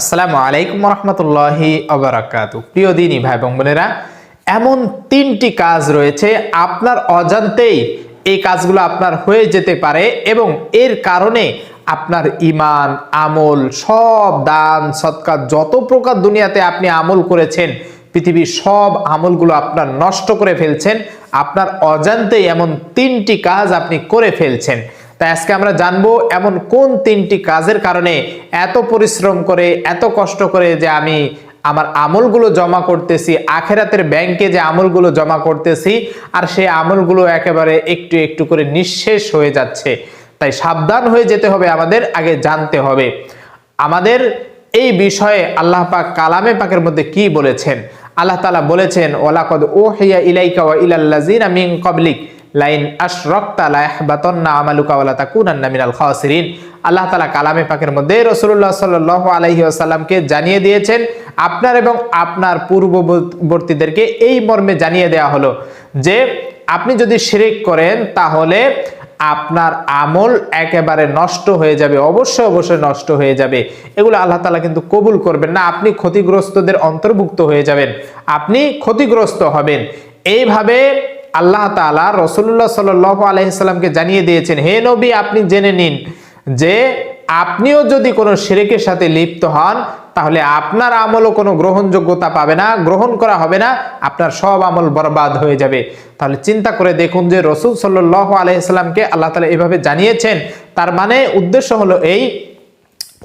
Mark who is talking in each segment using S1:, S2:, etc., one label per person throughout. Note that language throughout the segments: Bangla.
S1: আসসালামু আলাইকুম রহমতুল্লাহি অবরাকাতু। প্রিয় দিনী ভাই এবং বোনেরা, এমন তিনটি কাজ রয়েছে, আপনার অজান্তেই এই কাজগুলো আপনার হয়ে যেতে পারে এবং এর কারণে আপনার ইমান আমল, সব দান, সৎকার, যত প্রকার দুনিয়াতে আপনি আমল করেছেন, পৃথিবীর সব আমলগুলো আপনার নষ্ট করে ফেলছেন, আপনার অজান্তেই এমন তিনটি কাজ আপনি করে ফেলছেন। তাই আজকে আমরা জানব এমন কোন তিনটি কাজের কারণে এত পরিশ্রম করে, এত কষ্ট করে যে আমি আমার আমলগুলো জমা করতেছি, আখেরাতের ব্যাংকে যে আমলগুলো জমা করতেছি, আর সেই আমলগুলো একেবারে একটু একটু করে নিঃশেষ হয়ে যাচ্ছে। তাই সাবধান হয়ে যেতে হবে, আমাদের আগে জানতে হবে। আমাদের এই বিষয়ে আল্লাহ পাক কালামে পাকের মধ্যে কি বলেছেন? আল্লাহ তালা বলেছেন ওলাকদ ও হিয়া ইলাইকা ওয়া ইলাল্লাযিনা মিন ক্বাবলিক। লাইন আশরাকতা লায়াহবাতান্না আমালুকা ওয়া লাতাকুনান্না মিনাল খাসিরিন। আল্লাহ তাআলা কালামে পাকের মধ্যে রাসূলুল্লাহ সাল্লাল্লাহু আলাইহি ওয়াসাল্লামকে জানিয়ে দিয়েছেন, আপনার এবং আপনার পূর্ববর্তীদেরকে এই মর্মে জানিয়ে দেওয়া হলো যে, আপনি যদি শিরিক করেন তাহলে আপনার আমল একেবারে নষ্ট হয়ে যাবে, অবশ্যই অবশ্যই নষ্ট হয়ে যাবে। এগুলো আল্লাহ তালা কিন্তু কবুল করবেন না, আপনি ক্ষতিগ্রস্তদের অন্তর্ভুক্ত হয়ে যাবেন, আপনি ক্ষতিগ্রস্ত হবেন। এইভাবে আল্লাহ তালা রসুল্লাহ সাল আলহিসাল্লামকে জানিয়ে দিয়েছেন, হে নবী, আপনি জেনে নিন যে আপনিও যদি কোনো শিরেকের সাথে লিপ্ত হন, তাহলে আপনার আমলও কোনো গ্রহণযোগ্যতা পাবে না, গ্রহণ করা হবে না, আপনার সব আমল বরবাদ হয়ে যাবে। তাহলে চিন্তা করে দেখুন যে রসুল সাল্লাহ আলহিসাল্লামকে আল্লাহ তালা এভাবে জানিয়েছেন, তার মানে উদ্দেশ্য হলো এই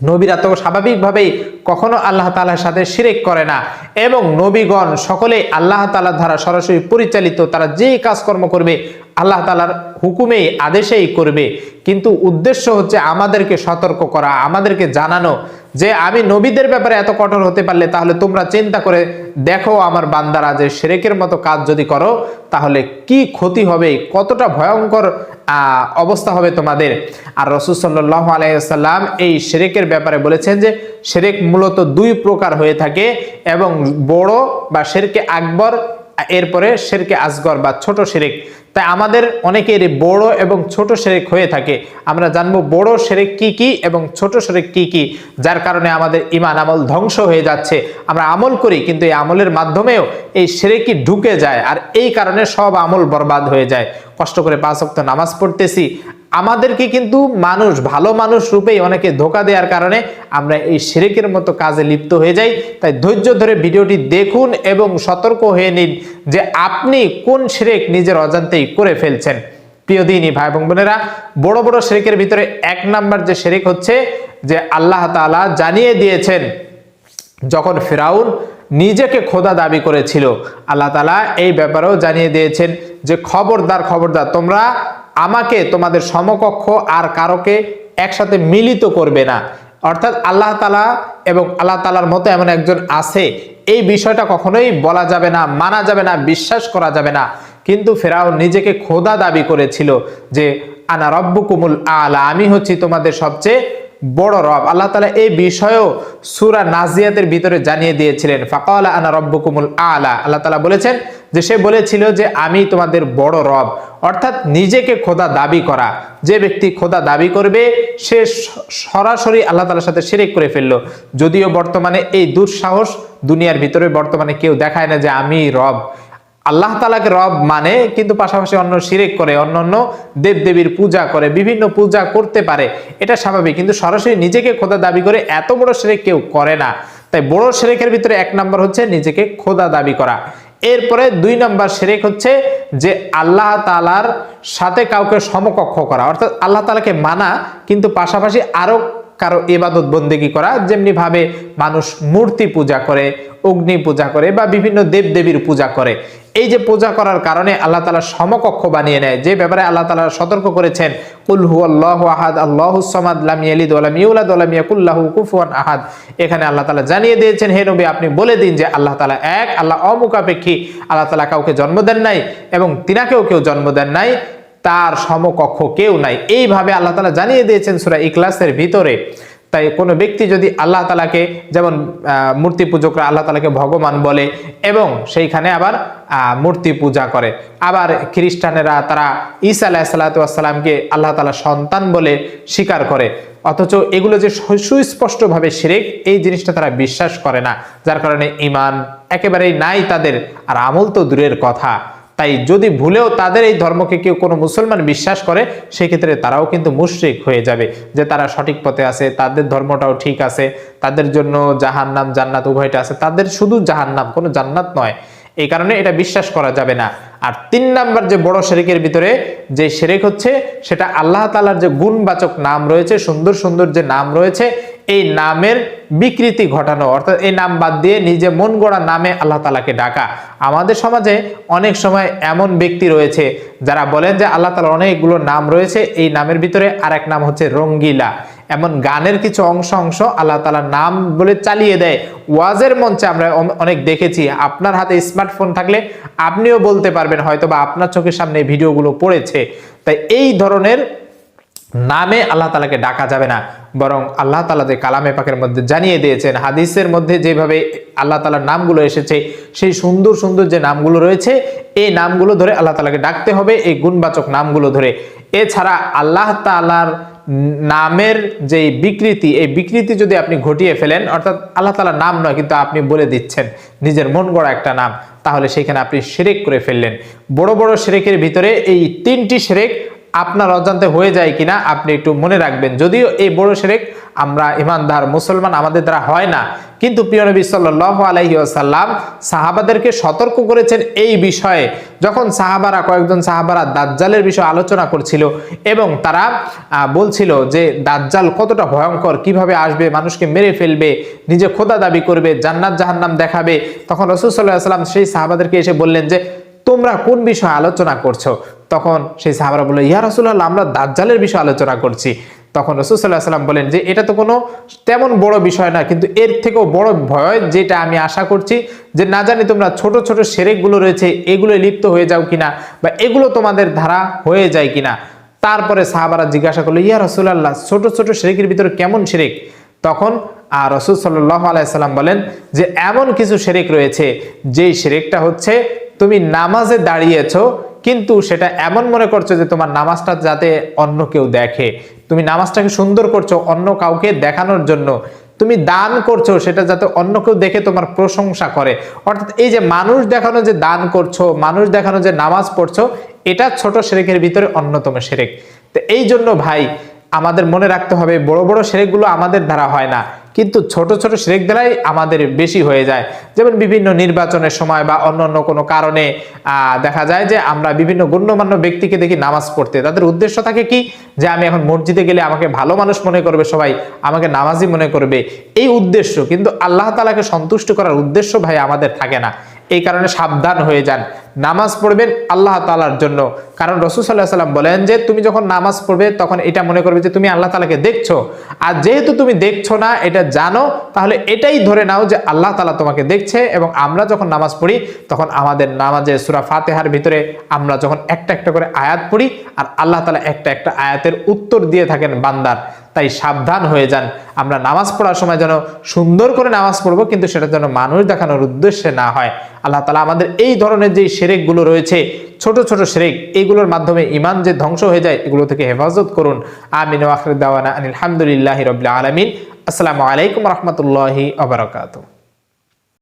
S1: নবীরা তো স্বাভাবিকভাবেই কখনো আল্লাহ তালার সাথে সিরেক করে না। এবং নবীগণ সকলেই আল্লাহ তালার দ্বারা সরাসরি পরিচালিত, তারা যে কাজকর্ম করবে আল্লাহ তালার হুকুমেই, আদেশেই করবে। কিন্তু উদ্দেশ্য হচ্ছে আমাদেরকে সতর্ক করা, আমাদেরকে জানানো যে আমি নবীদের ব্যাপারে এত কঠোর হতে পারলে তাহলে তোমরা চিন্তা করে দেখো আমার বান্দারা যে সেরেকের মতো কাজ যদি করো, তাহলে কি ক্ষতি হবে, কতটা ভয়ঙ্কর অবস্থা হবে তোমাদের। আর রসুল সাল্লাহ আলাইসাল্লাম এই সেরেকের ব্যাপারে বলেছেন যে, সেরেক মূলত দুই প্রকার হয়ে থাকে এবং বড় বা শেরকে আকবর এরপরে শেরকে আসগর বা ছোট শেরেক। তাই আমাদের অনেকের বড় এবং ছোট শেরেক হয়ে থাকে। আমরা জানব বড় শেরেক কি কি এবং ছোট শেরেক কি কি, যার কারণে আমাদের ইমান আমল ধ্বংস হয়ে যাচ্ছে। আমরা আমল করি, কিন্তু এই আমলের মাধ্যমেও এই সেরেকি ঢুকে যায়, আর এই কারণে সব আমল বরবাদ হয়ে যায়। কষ্ট করে পাঁচ অক্ত নামাজ পড়তেছি আমাদেরকে কিন্তু মানুষ, ভালো মানুষ রূপেই অনেকে ধোকা দেওয়ার কারণে আমরা এই সেরেকের মতো কাজে লিপ্ত হয়ে যাই। তাই ধৈর্য ধরে ভিডিওটি দেখুন এবং সতর্ক হয়ে নিন যে আপনি কোন সেরেক নিজের অজান্তেই করে ফেলছেন। প্রিয় দিনই ভাই এবং বোনেরা, বড় বড় শেরেকের ভিতরে এক নাম্বার যে শেরেক হচ্ছে যে আল্লাহ তালা জানিয়ে দিয়েছেন, যখন ফেরাউন নিজেকে খোদা দাবি করেছিল, আল্লাহ তালা এই ব্যাপারেও জানিয়ে দিয়েছেন যে খবরদার খবরদার, তোমরা আমাকে তোমাদের সমকক্ষ আর কারোকে একসাথে মিলিত করবে না। অর্থাৎ আল্লাহ তালা এবং আল্লাহ তালার মতো এমন একজন আছে। এই বিষয়টা কখনোই বলা যাবে না, মানা যাবে না, বিশ্বাস করা যাবে না। কিন্তু ফেরাও নিজেকে খোদা দাবি করেছিল যে, আনা রব্বুকুমুল আলা আমি হচ্ছি তোমাদের সবচেয়ে বড় রব। আল্লাহ তালা এই বিষয়েও সুরা নাজিয়াতের ভিতরে জানিয়ে দিয়েছিলেন, ফাকালা আনা রব্বকুমুল আলা। আল্লাহ তালা বলেছেন যে, সে বলেছিল যে, আমি তোমাদের বড় রব। অর্থাৎ নিজেকে খোদা দাবি করা। যে ব্যক্তি খোদা দাবি করবে, সে সরাসরি আল্লাহ তালার সাথে সেরেক করে ফেলল। যদিও বর্তমানে এই দুঃসাহস দুনিয়ার ভিতরে বর্তমানে কেউ দেখায় না যে, আমি রব। আল্লাহ তালাকে রব মানে কিন্তু পাশাপাশি অন্য শিরেক করে, অন্য অন্য দেবদেবীর পূজা করে, বিভিন্ন পূজা করতে পারে। এটা স্বাভাবিক, কিন্তু সরাসরি নিজেকে খোদা দাবি করে এত বড় শিরেক কেউ করে না। তাই বড় শিরেকের ভিতরে এক নম্বর হচ্ছে নিজেকে খোদা দাবি করা। এরপরে দুই নম্বর শিরেক হচ্ছে যে আল্লাহ তালার সাথে কাউকে সমকক্ষ করা। অর্থাৎ আল্লাহ তালাকে মানা কিন্তু পাশাপাশি আরও কারও এবাদত বন্দেগী করা, যেমনি ভাবে মানুষ মূর্তি পূজা করে, অগ্নি পূজা করে বা বিভিন্ন দেব দেবীর পূজা করে। এই যে পূজা করার কারণে আল্লাহ তালা সমকক্ষ বানিয়ে নেয়। যে ব্যাপারে আল্লাহ তালা সতর্ক করেছেন কুলহু আল্লাহ আহাদ, আল্লাহ সমাদ লাম ইয়ালিদ ওয়ালাম ইউলাদ ওয়ালাম ইয়াকুল্লাহু কুফুয়ান আহাদ। এখানে আল্লাহ তালা জানিয়ে দিয়েছেন, হে নবী, আপনি বলে দিন যে আল্লাহ তালা এক, আল্লাহ অমুকাপেক্ষী, আল্লাহ তালা কাউকে জন্ম দেন নাই এবং তিনাকেও কেউ জন্ম দেন নাই। তার সমকক্ষ কেউ নাই। এইভাবে আল্লাহ তালা জানিয়ে দিয়েছেন সুরা ইকলাসের ভিতরে। তাই কোনো ব্যক্তি যদি আল্লাহ তালাকে, যেমন মূর্তি পূজকরা আল্লাহ তালাকে ভগবান বলে এবং সেইখানে আবার মূর্তি পূজা করে। আবার খ্রিস্টানেরা তারা ঈসা আলাহ সাল্লাতামকে আল্লাহ তালা সন্তান বলে স্বীকার করে। অথচ এগুলো যে সুস্পষ্টভাবে শিরেক, এই জিনিসটা তারা বিশ্বাস করে না। যার কারণে ইমান একেবারেই নাই তাদের। আর আমল তো দূরের কথা। তাই যদি ভুলেও তাদের এই ধর্মকে কেউ কোনো মুসলমান বিশ্বাস করে, সেক্ষেত্রে তারাও কিন্তু মুশ্রিক হয়ে যাবে যে তারা সঠিক পথে আছে, তাদের ধর্মটাও ঠিক আছে, তাদের জন্য জাহান্নাম, জান্নাত উভয়টা আছে, তাদের শুধু জাহান্নাম, কোনো জান্নাত নয়। এই কারণে এটা বিশ্বাস করা যাবে না। আর তিন নাম্বার যে বড় শেরেকের ভিতরে যে শেরেক হচ্ছে, সেটা আল্লাহ তালার যে গুণবাচক নাম রয়েছে, সুন্দর সুন্দর যে নাম রয়েছে, এই নামের বিকৃতি ঘটানো, অর্থাৎ এই নাম বাদ দিয়ে নিজে মন গড়া নামে আল্লাহ তালাকে ডাকা। আমাদের সমাজে অনেক সময় এমন ব্যক্তি রয়েছে, যারা বলেন যে আল্লাহ তালার অনেকগুলো নাম রয়েছে, এই নামের ভিতরে আরেক নাম হচ্ছে রঙ্গিলা। এমন গানের কিছু অংশ অংশ আল্লাহ তালার নাম বলে চালিয়ে দেয়। ওয়াজের মঞ্চে আমরা অনেক দেখেছি, আপনার হাতে স্মার্টফোন থাকলে আপনিও বলতে পারবেন হয়তো বা আপনার চোখের সামনে ভিডিওগুলো পড়েছে। তাই এই ধরনের নামে আল্লাহ তালাকে ডাকা যাবে না, বরং আল্লাহ তালা যে কালামে পাকের মধ্যে জানিয়ে দিয়েছেন, হাদিসের মধ্যে যেভাবে আল্লাহ তালার নামগুলো এসেছে, সেই সুন্দর সুন্দর যে নামগুলো রয়েছে, এই নামগুলো ধরে আল্লাহ তালাকে ডাকতে হবে, এই গুণবাচক নামগুলো ধরে। এছাড়া আল্লাহ তালার নামের যে বিকৃতি, এই বিকৃতি যদি আপনি ঘটিয়ে ফেলেন, অর্থাৎ আল্লাহ তালার নাম নয়, কিন্তু আপনি বলে দিচ্ছেন, নিজের মন গড়া একটা নাম, তাহলে সেখানে আপনি সেরেক করে ফেললেন। বড় বড় সেরেকের ভিতরে এই তিনটি সেরেক আপনার অজান্তে হয়ে যায় কিনা আপনি একটু মনে রাখবেন। যদিও এই বড় সেরেক আমরা ইমানদার মুসলমান আমাদের দ্বারা হয় না, কিন্তু প্রিয় নবী সাল্লাহ আলাইহি আসাল্লাম সাহাবাদেরকে সতর্ক করেছেন এই বিষয়ে। যখন সাহাবারা কয়েকজন সাহাবারা দাজ্জালের বিষয়ে আলোচনা করছিল এবং তারা বলছিল যে দাজ্জাল কতটা ভয়ঙ্কর, কীভাবে আসবে, মানুষকে মেরে ফেলবে, নিজে খোদা দাবি করবে, জান্নাত জাহান্নাম দেখাবে, তখন রসুল সাল্লাহ সাল্লাম সেই সাহাবাদেরকে এসে বললেন যে, তোমরা কোন বিষয়ে আলোচনা করছ? তখন সেই সাহাবারা বলল, ইয়া রসুল্লাহ আমরা দাজ্জালের বিষয়ে আলোচনা করছি। তখন রসুল সাল্লাহ সাল্লাম বলেন যে, এটা তো কোনো তেমন বড় বিষয় না, কিন্তু এর থেকেও বড় ভয় যেটা আমি আশা করছি যে, না জানি তোমরা ছোট ছোট সেরেকগুলো রয়েছে এগুলো লিপ্ত হয়ে যাও কিনা বা এগুলো তোমাদের ধারা হয়ে যায় কিনা? তারপরে সাহাবারা জিজ্ঞাসা করল, ইয়া রসুল্লাহ ছোট ছোট সেরেকের ভিতরে কেমন সেরেক? তখন আর রসুল সাল্লাহ আলাইসাল্লাম বলেন যে, এমন কিছু সেরেক রয়েছে, যেই সেরেকটা হচ্ছে, তুমি নামাজে দাঁড়িয়েছো কিন্তু সেটা এমন মনে করছ যে তোমার নামাজটা যাতে অন্য কেউ দেখে। তুমি নামাজটাকে সুন্দর করছ অন্য কাউকে দেখানোর জন্য। তুমি দান করছ সেটা যাতে অন্য কেউ দেখে তোমার প্রশংসা করে। অর্থাৎ এই যে মানুষ দেখানো যে দান করছ, মানুষ দেখানো যে নামাজ পড়ছো, এটা ছোট সেরেকের ভিতরে অন্যতম সেরেক। তো এই জন্য ভাই, আমাদের মনে রাখতে হবে বড় বড় সেরেকগুলো আমাদের দ্বারা হয় না। কিন্তু ছোট ছোট সেরেক দ্বারাই আমাদের বেশি হয়ে যায়। যেমন বিভিন্ন নির্বাচনের সময় বা অন্য অন্য কোনো কারণে দেখা যায় যে আমরা বিভিন্ন গণ্যমান্য ব্যক্তিকে দেখি নামাজ পড়তে। তাদের উদ্দেশ্য থাকে কি? যে আমি এখন মসজিদে গেলে আমাকে ভালো মানুষ মনে করবে সবাই, আমাকে নামাজি মনে করবে। এই উদ্দেশ্য কিন্তু আল্লাহ তালাকে সন্তুষ্ট করার উদ্দেশ্য ভাই আমাদের থাকে না। এই কারণে সাবধান হয়ে যান। নামাজ পড়বেন আল্লাহ তালার জন্য। কারণ রসুল সাল্লাহ সাল্লাম বলেন যে, তুমি যখন নামাজ পড়বে, তখন এটা মনে করবে যে, তুমি আল্লাহ তালাকে দেখছ। আর যেহেতু তুমি দেখছ না, এটা জানো, তাহলে এটাই ধরে নাও যে, আল্লাহ তালা তোমাকে দেখছে এবং আমরা যখন নামাজ পড়ি, তখন আমাদের নামাজে সুরা ফাতেহার ভিতরে আমরা যখন একটা একটা করে আয়াত পড়ি, আর আল্লাহ তালা একটা একটা আয়াতের উত্তর দিয়ে থাকেন বান্দার। তাই সাবধান হয়ে যান। আমরা নামাজ পড়ার সময় যেন সুন্দর করে নামাজ পড়ব, কিন্তু সেটা যেন মানুষ দেখানোর উদ্দেশ্যে না হয়। আল্লাহ তালা আমাদের এই ধরনের যে সেরেকগুলো রয়েছে, ছোট ছোট সেরেক এইগুলোর মাধ্যমে ইমান যে ধ্বংস হয়ে যায়, এগুলো থেকে হেফাজত করুন। আমিন ওয়াখির দাওয়ানা আলহামদুলিল্লাহ রবিল আলমিন। আসসালামু আলাইকুম রহমতুল্লাহি আবরকাত